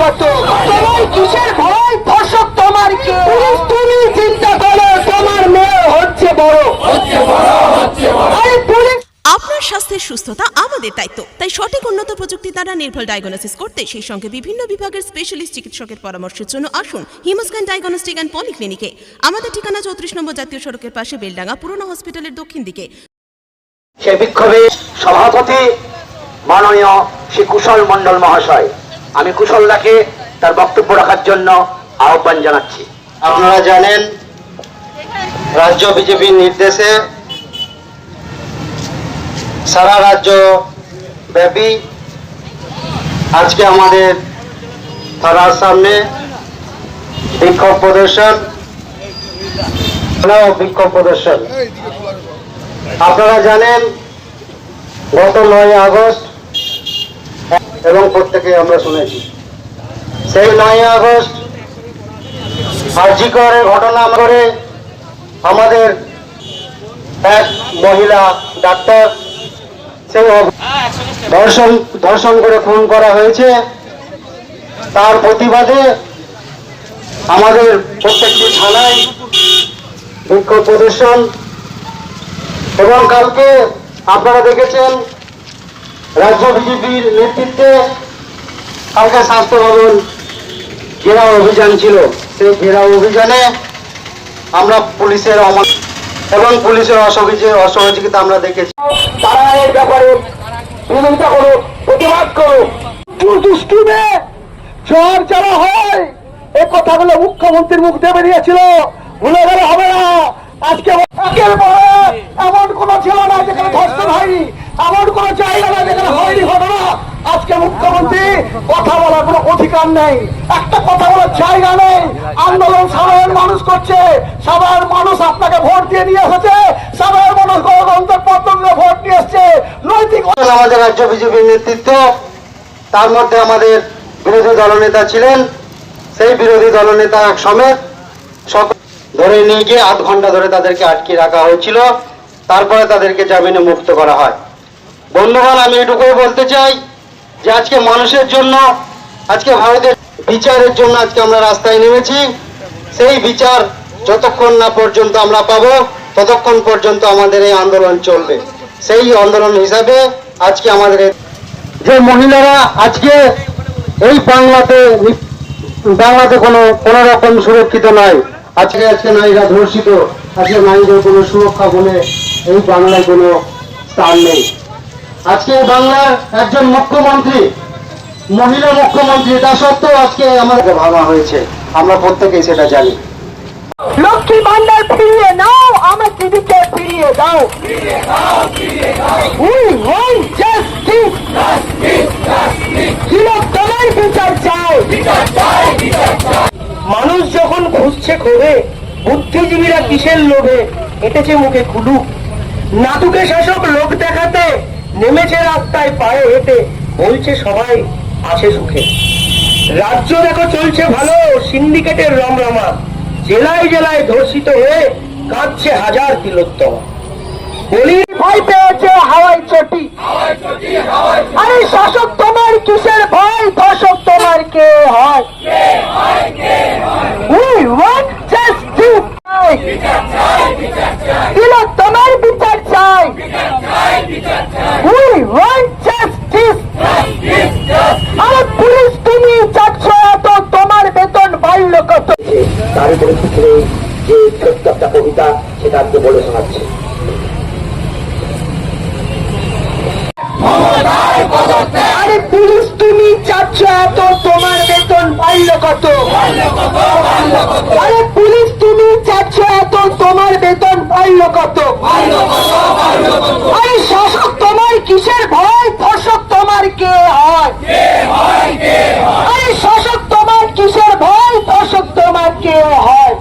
কত তোমার কিসের ভয়? ধর্ষক তোমার কে? পুলিশ তুমি চিন্তা করো তোমার মেয়ে হচ্ছে বড়। আরে পুলিশ আপনার স্বাস্থ্যের সুস্থতা আমাদের দায়িত্ব তাই সঠিক উন্নত প্রযুক্তি দ্বারা নির্ভুল ডায়াগনোসিস করতে সেই সঙ্গে বিভিন্ন বিভাগের স্পেশালিস্ট চিকিৎসকের পরামর্শের জন্য আসুন হিমোস্ক্যান ডায়াগনস্টিক অ্যান্ড পলিক্লিনিকে আমাদের ঠিকানা চৌত্রিশ নম্বর জাতীয় সড়কের পাশে বেলডাঙ্গা পুরনো হসপিটালের দক্ষিণ দিকে। সে বিক্ষোভে সভাপতি মাননীয় শ্রী কুশল মণ্ডল মহাশয়। আমি কুশলদাকে তার বক্তব্য রাখার জন্য আহ্বান জানাচ্ছি। আপনারা জানেন, রাজ্য বিজেপির নির্দেশে সারা রাজ্য ব্যাপী আজকে আমাদের থানার সামনে বিক্ষোভ প্রদর্শন। বিক্ষোভ প্রদর্শন। আপনারা জানেন, গত নয় আগস্ট এবং প্রত্যেকে আমরা শুনেছি। সেই নয় আগস্ট আর্জিকরের ঘটনা করে আমাদের এক মহিলা ডাক্তার, সেই ধর্ষণ ধর্ষণ করে খুন করা হয়েছে। তার প্রতিবাদে আমাদের প্রত্যেকটি থানায় বিক্ষোভ প্রদর্শন। এবং কালকে আপনারা দেখেছেন রাজ্য বিজেপির নেতৃত্বে কালকে স্বাস্থ্য ভবন ঘেরাও অভিযান ছিল। সেই ঘেরাও অভিযানে আমরা পুলিশের অমত এবং পুলিশের অসহযোগিতা অসহযোগিতা আমরা দেখেছি। তারা এর ব্যাপারে বিরোধিতা করো প্রতিবাদ করো দুষ্টুমে জ্বর যারা হয়। এই কথাগুলো মুখ্যমন্ত্রীর মুখ দিয়ে বেরিয়েছিল। ভুলে গেলে হবে না। আজকে একের পরে এমন কোন ছিল না যেখানে ধর্ষণ হয়নি। এমন কোন জায়গা না হয়নি আজকে মুখ্যমন্ত্রী কথা বলার অধিকার নেই। একটা কথা বলার জায়গা নেই। আন্দোলন সাধারণ মানুষ করছে। সাধারণ মানুষ আপনাকে ভোট দিয়ে নিয়ে এসেছে। সাধারণ মানুষ ভোট নিয়ে এসছে। নৈতিক আমাদের রাজ্য বিজেপির নেতৃত্ব, তার মধ্যে আমাদের বিরোধী দলনেতা ছিলেন। সেই বিরোধী দলনেতা এক সমেত ধরে নিয়ে গিয়ে আধ ঘণ্টা ধরে তাদেরকে আটকে রাখা হয়েছিল। তারপরে তাদেরকে জামিনে মুক্ত করা হয়। বন্ধুগণ, আমি এটুকুই বলতে চাই যে আজকে মানুষের জন্য, আজকে ভারতের বিচারের জন্য আজকে আমরা রাস্তায় নেমেছি। সেই বিচার যতক্ষণ না পর্যন্ত আমরা পাবো, ততক্ষণ পর্যন্ত আমাদের এই আন্দোলন চলবে। সেই আন্দোলন হিসাবে আজকে আমাদের যে মহিলারা আজকে এই বাংলাতে বাংলাতে কোনো কোনো রকম সুরক্ষিত নয় আজকে আজকে নারীরা ধর্ষিত, আজকে নারীদের কোনো সুরক্ষা বলে এই বাংলায় কোনো স্থান নেই। আজকে বাংলার একজন মুখ্যমন্ত্রী, মহিলা মুখ্যমন্ত্রী, তা সত্ত্বেও আজকে আমাদেরকে ভাবা হয়েছে। আমরা প্রত্যেকেই সেটা জানি। লক্ষ্মী ভান্ডার ফিরিয়ে নাও, আমার দিদিকে ফিরিয়ে দাও। মানুষ যখন খুঁজছে খোঁজে বুদ্ধিজীবীরা কিসের লোভে? এটেছে মুখে কুলুক নাটুকে শাসক লোক দেখাতে নেমেছে রাস্তায় পায়ে হেঁটে, বলছে সবাই আছে সুখে। রাজ্য দেখো চলছে ভালো, সিন্ডিকেটের রমরমা। জেলায় জেলায় ধর্ষিত হয়ে কাঁদছে হাজার তিলোত্তমা। বলি ভয় পেয়েছে হাওয়াই চটি। আরে শাসক তোমার কিসের ভয়? ধর্ষক তোমার কে হয়. তিলোত্তমার বিচার চাই। We want বাড়ল আরে পুলিশ তুমি চাচ্ছ এত, তোমার বেতন বাড়ল কত? আরে শাসক তোমার কিসের ভয় ধর্ষক তোমার কে হয় আরে শাসক তোমার কিসের ভয় ধর্ষক তোমার কে হয়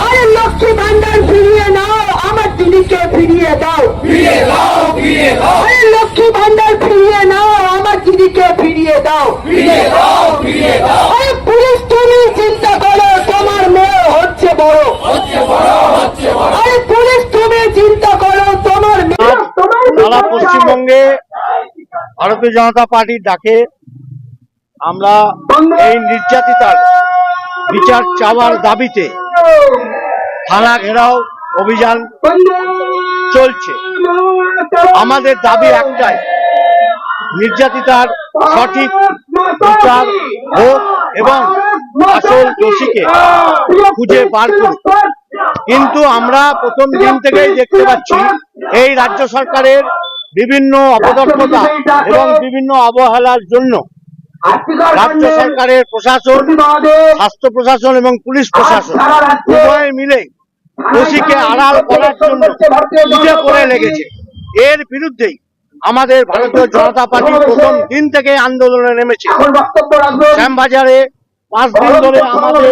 আরে লক্ষ্মী ভান্ডার ফিরিয়ে নাও আমার দিদিকে ফিরিয়ে দাও আরে লক্ষ্মী ভান্ডার ফিরিয়ে নাও আমার দিদিকে ফিরিয়ে দাও আরে পুলিশ তুমি চিন্তা করো তোমার মেয়ে হচ্ছে বড় আরে পুলিশ তুমি চিন্তা করো তোমার মেয়ে পশ্চিমবঙ্গে ভারতীয় জনতা পার্টির ডাকে আমরা এই নির্যাতিতার বিচার চাওয়ার দাবিতে থানা ঘেরাও অভিযান চলছে। আমাদের দাবি একটাই, নির্যাতিতার সঠিক বিচার হোক এবং আসল দোষীকে খুঁজে বার করুক। কিন্তু আমরা প্রথম দিন থেকেই দেখতে পাচ্ছি, এই রাজ্য সরকারের বিভিন্ন অপদর্থতা এবং বিভিন্ন অবহেলার জন্য রাজ্য সরকারের প্রশাসন স্বাস্থ্য প্রশাসন এবং পুলিশ প্রশাসন উভয়ে মিলে দোষীকে আড়াল করার জন্য উঠে পড়ে লেগেছে। এর বিরুদ্ধেই আমাদের ভারতীয় জনতা পার্টি প্রথম দিন থেকে আন্দোলনে নেমেছে। শ্যামবাজারে পাঁচ দিন ধরে আমাদের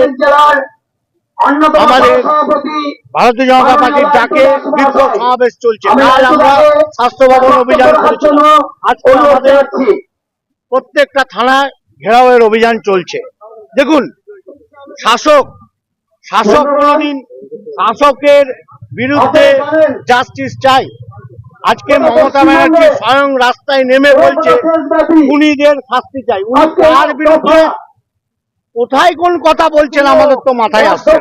আমাদের ভারতীয় জনতা পার্টির ডাকে বিক্ষোভ সমাবেশ চলছে। কাল আমরা স্বাস্থ্য ভবন অভিযান করেছি। আজকে আমাদের প্রত্যেকটা থানায় ঘেরাওয়ের অভিযান চলছে। দেখুন শাসক শাসক কোনদিন শাসকের বিরুদ্ধে জাস্টিস চাই আজকে মমতা ব্যানার্জি স্বয়ং রাস্তায় নেমে বলছে উনিদের শাস্তি চাই। উনি তার বিরুদ্ধে কোথায় কোন কথা বলছেন আমাদের তো মাথায় আসছে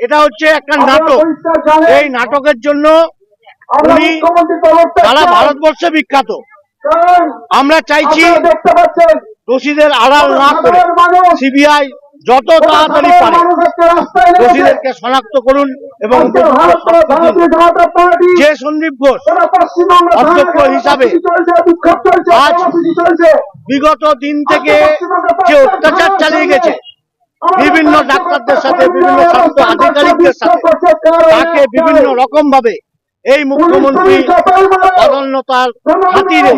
এটা হচ্ছে একটা নাটক। এই নাটকের জন্য উনি সারা ভারতবর্ষে বিখ্যাত। আমরা চাইছি দোষীদের আড়াল না করে সিবিআই যত তাড়াতাড়ি পারে দোষীদেরকে শনাক্ত করুন এবং যে সন্দীপ ঘোষ অধ্যক্ষ হিসাবে আজ বিগত দিন থেকে যে অত্যাচার চালিয়ে গেছে, বিভিন্ন ডাক্তারদের সাথে, বিভিন্ন স্বাস্থ্য আধিকারিকদের সাথে, তাকে বিভিন্ন রকম ভাবে এই মুখ্যমন্ত্রী পদোন্নতার খাতিরে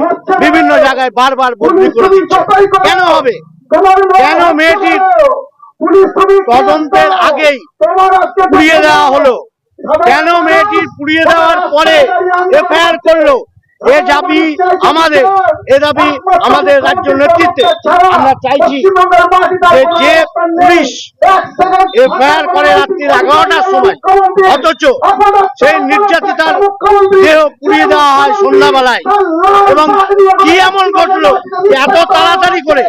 বিভিন্ন জায়গায় বারবার বদলি করে দিচ্ছে। কেন হবে? কেন মেয়েটির তদন্তের আগেই পুড়িয়ে দেওয়া হলো? কেন মেয়েটির পুড়িয়ে দেওয়ার পরে এফআইআর করল? এ দাবি আমাদের, এ দাবি আমাদের রাজ্য নেতৃত্বে। আমরা চাইছি যে পুলিশ এফআইআর করে রাত্রি এগারোটার সময়, অথচ সেই নির্যাতিতার দেহ পুড়িয়ে দেওয়া হয় সন্ধ্যাবেলায়। এবং কি এমন ঘটলো এত তাড়াতাড়ি করে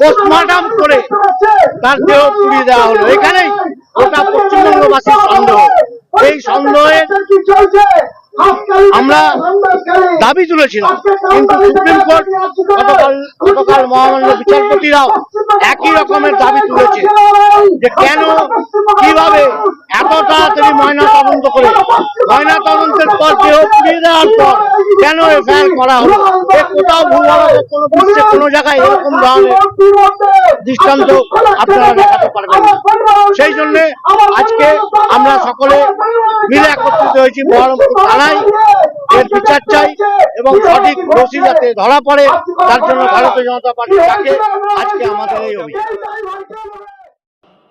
পোস্টমর্টম করে তার দেহ পুড়িয়ে দেওয়া হলো? এখানেই ওটা পশ্চিমবঙ্গবাসীর সন্দেহ। এই সন্দেহের আমরা দাবি তুলেছিলাম। কিন্তু সুপ্রিম কোর্ট গতকাল গতকাল মহামান্য বিচারপতিরাও একই রকমের দাবি তুলেছে যে কেন, কীভাবে এত তাড়াতাড়ি ময়না তদন্ত করে ময়না তদন্তের পর দেহ পুড়িয়ে দেওয়ার পর কেন এফআইআর করা হলো? কোথাও কোনো জায়গায় এরকম ধরনের দৃষ্টান্ত আপনারা দেখাতে পারবেন সেই জন্য আজকে আমরা সকলে মিলে একত্রিত হয়েছি বহরমপুর থানায়। এর বিচার চাই এবং সঠিক দোষী যাতে ধরা পড়ে, তার জন্য ভারতীয় জনতা পার্টি ডাকে আজকে আমাদের এই অভিযান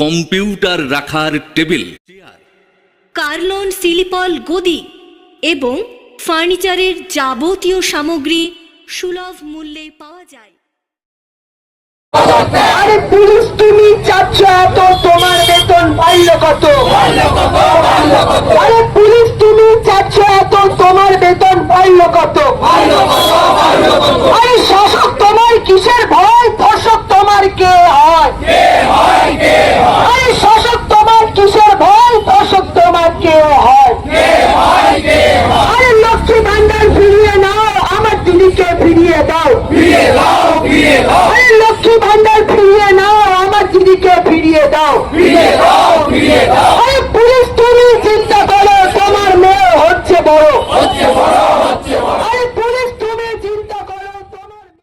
computer রাখার টেবিল। কার্লন সিলিপল গদি এবং ফার্নিচারের যাবতীয় সামগ্রী সুলভ মূল্যে পাওয়া যায়। আরে পুলিশ তুমি চাচ্ছ এত তোমার বেতন বাড়ল কত? আরে পুলিশ